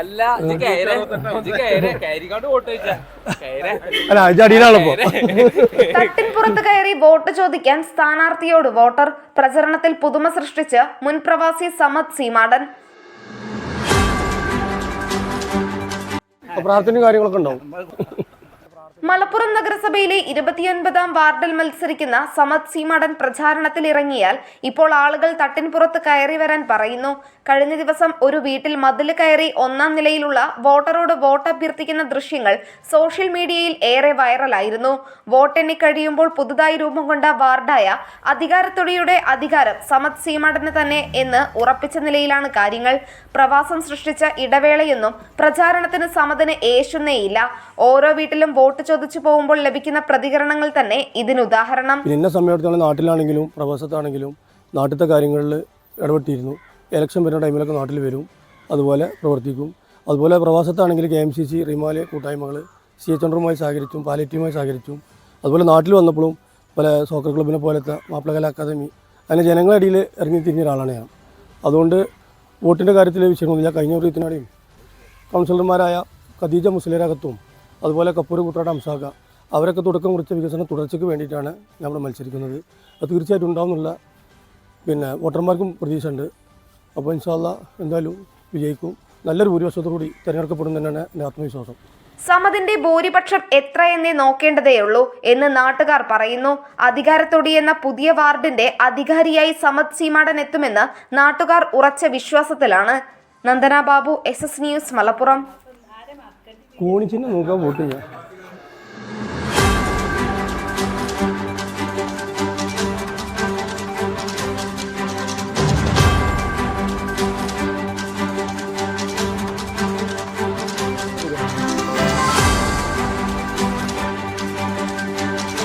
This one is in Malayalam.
അല്ല ഇത് കയറ്. ഇത് കയറ്. കയറിക്കാണ്ട് വോട്ട് ചോദിച്ചാ. കയറ്. അല്ല അടിയിലാണിപ്പോ തട്ടിൻപുറത്ത് കയറി. വോട്ട് ചോദിക്കാൻ സ്ഥാനാർത്ഥിയോട് വോട്ടർ പ്രചരണത്തിൽ പുതുമ സൃഷ്ടിച്ച് മുൻ പ്രവാസി സമദ് സീമാടൻ. പ്രാർത്ഥനയും കാര്യങ്ങളൊക്കെ ഉണ്ടാവും. മലപ്പുറം നഗരസഭയിലെ ഇരുപത്തിയൊൻപതാം വാർഡിൽ മത്സരിക്കുന്ന സമദ് സീമടൻ പ്രചാരണത്തിൽ ഇറങ്ങിയാൽ ഇപ്പോൾ ആളുകൾ തട്ടിൻപുറത്ത് കയറി വരാൻ പറയുന്നു. കഴിഞ്ഞ ദിവസം ഒരു വീട്ടിൽ മതിൽ കയറി ഒന്നാം നിലയിലുള്ള വോട്ടറോട് വോട്ട് അഭ്യർത്ഥിക്കുന്ന ദൃശ്യങ്ങൾ സോഷ്യൽ മീഡിയയിൽ ഏറെ വൈറലായിരുന്നു. വോട്ടെണ്ണി കഴിയുമ്പോൾ പുതുതായി രൂപം കൊണ്ട വാർഡായ അധികാരത്തൊടിയുടെ അധികാരം സമദ് സീമടന് തന്നെ എന്ന് ഉറപ്പിച്ച നിലയിലാണ് കാര്യങ്ങൾ. പ്രവാസം സൃഷ്ടിച്ച ഇടവേളയൊന്നും പ്രചാരണത്തിന് സമതിന് ഏശുന്നേയില്ല. ഓരോ വീട്ടിലും വോട്ട് ചോദിച്ചു പോകുമ്പോൾ ലഭിക്കുന്ന പ്രതികരണങ്ങൾ തന്നെ ഇതിനുദാഹരണം ഇന്ന സമയത്തോളം നാട്ടിലാണെങ്കിലും പ്രവാസത്താണെങ്കിലും നാട്ടിലത്തെ കാര്യങ്ങളിൽ ഇടപെട്ടിരുന്നു. ഇലക്ഷൻ വരുന്ന ടൈമിലൊക്കെ നാട്ടിൽ വരും. അതുപോലെ പ്രവർത്തിക്കും. അതുപോലെ പ്രവാസത്താണെങ്കിൽ കെ എം സി സി റിമാലെ കൂട്ടായ്മകൾ സി എച്ച് എൻഡറുമായി സഹകരിച്ചും പാലറ്റീവുമായി സഹകരിച്ചും. അതുപോലെ നാട്ടിൽ വന്നപ്പോഴും പല സോക്കർ ക്ലബിനെ പോലത്തെ മാപ്പിളകല അക്കാദമി അങ്ങനെ ജനങ്ങളിടയിൽ ഇറങ്ങി തിരിഞ്ഞ ഒരാളാണ് ഞാൻ. അതുകൊണ്ട് വോട്ടിന്റെ കാര്യത്തിൽ വിഷയമൊന്നുമില്ല കഴിഞ്ഞ ഒരു ഇതിനാടെയും കൗൺസിലർമാരായ ഖദീജ മുസ്ലിരകത്തും അതുപോലെ കപ്പൂർ കുട്ടനാട് അംസാക്ക അവരൊക്കെ തുടക്കം കുറിച്ച വികസന തുടർച്ചയ്ക്ക് വേണ്ടിയിട്ടാണ് നമ്മൾ മത്സരിക്കുന്നത്. അത് തീർച്ചയായിട്ടും ഉണ്ടാവുന്നുള്ള പിന്നെ വോട്ടർമാർക്കും പ്രതീക്ഷ ഉണ്ട് അപ്പോൾ ഇൻഷാല്ല എന്തായാലും വിജയിക്കും. നല്ലൊരു ഭൂരിപക്ഷത്തോടുകൂടി തിരഞ്ഞെടുക്കപ്പെടും തന്നെയാണ് എന്റെ ആത്മവിശ്വാസം. സമതിന്റെ ഭൂരിപക്ഷം എത്രയെന്നേ നോക്കേണ്ടതേയുള്ളൂ എന്ന് നാട്ടുകാർ പറയുന്നു. അധികാരത്തൊടി എന്ന പുതിയ വാർഡിന്റെ അധികാരിയായി സമത് സീമാടൻ എത്തുമെന്ന് നാട്ടുകാർ ഉറച്ച വിശ്വാസത്തിലാണ്. Nandana Babu S S news Malappuram. കോണിച്ചിനെ നോക്കാൻ ചെയ്യാം